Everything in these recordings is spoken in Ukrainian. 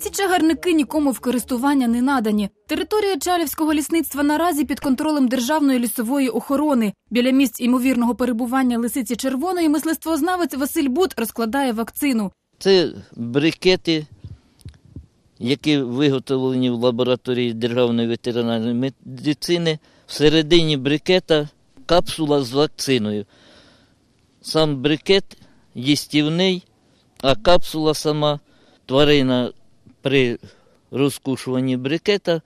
Ці чагарники нікому в користування не надані. Територія Чалівського лісництва наразі під контролем Державної лісової охорони. Біля місць ймовірного перебування лисиці червоної мисливствознавець Василь Бут розкладає вакцину. Це брикети, які виготовлені в лабораторії Державної ветеринарної медицини. Всередині брикета капсула з вакциною. Сам брикет їстівний, а капсула сама тварина при розкушуванні брикета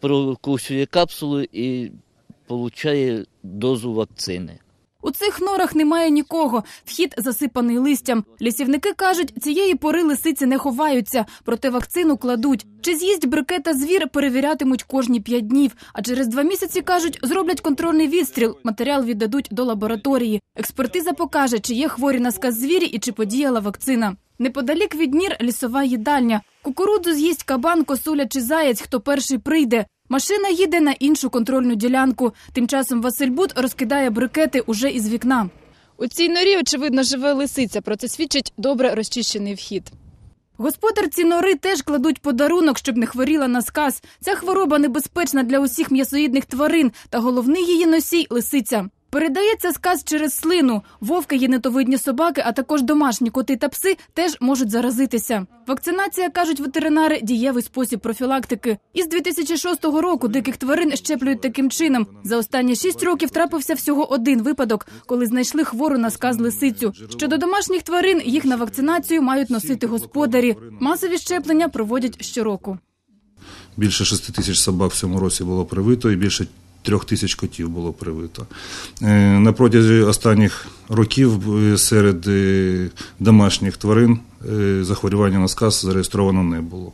прокусює капсулу і отримує дозу вакцини. У цих норах немає нікого. Вхід засипаний листям. Лісівники кажуть, цієї пори лисиці не ховаються, проте вакцину кладуть. Чи з'їсть брикета звір, перевірятимуть кожні п'ять днів. А через два місяці кажуть, зроблять контрольний відстріл. Матеріал віддадуть до лабораторії. Експертиза покаже, чи є хворі на сказ звірі і чи подіяла вакцина. Неподалік від нір лісова їдальня. Кукурудзу з'їсть кабан, косуля чи заєць, хто перший прийде. Машина їде на іншу контрольну ділянку. Тим часом Василь Бут розкидає брикети уже із вікна. У цій норі, очевидно, живе лисиця. Про це свідчить добре розчищений вхід. Господарці нори теж кладуть подарунок, щоб не хворіла на сказ. Ця хвороба небезпечна для усіх м'ясоїдних тварин, та головний її носій лисиця. Передається сказ через слину. Вовки, єнитовидні собаки, а також домашні коти та пси теж можуть заразитися. Вакцинація, кажуть ветеринари, дієвий спосіб профілактики. Із 2006 року диких тварин щеплюють таким чином. За останні шість років трапився всього один випадок, коли знайшли хвору на сказ лисицю. Щодо домашніх тварин, їх на вакцинацію мають носити господарі. Масові щеплення проводять щороку. Більше 6 тисяч собак в цьому році було привито і більше трьох тисяч котів було привито. Е, На протязі останніх років е, серед е, домашніх тварин захворювання на сказ зареєстровано не було.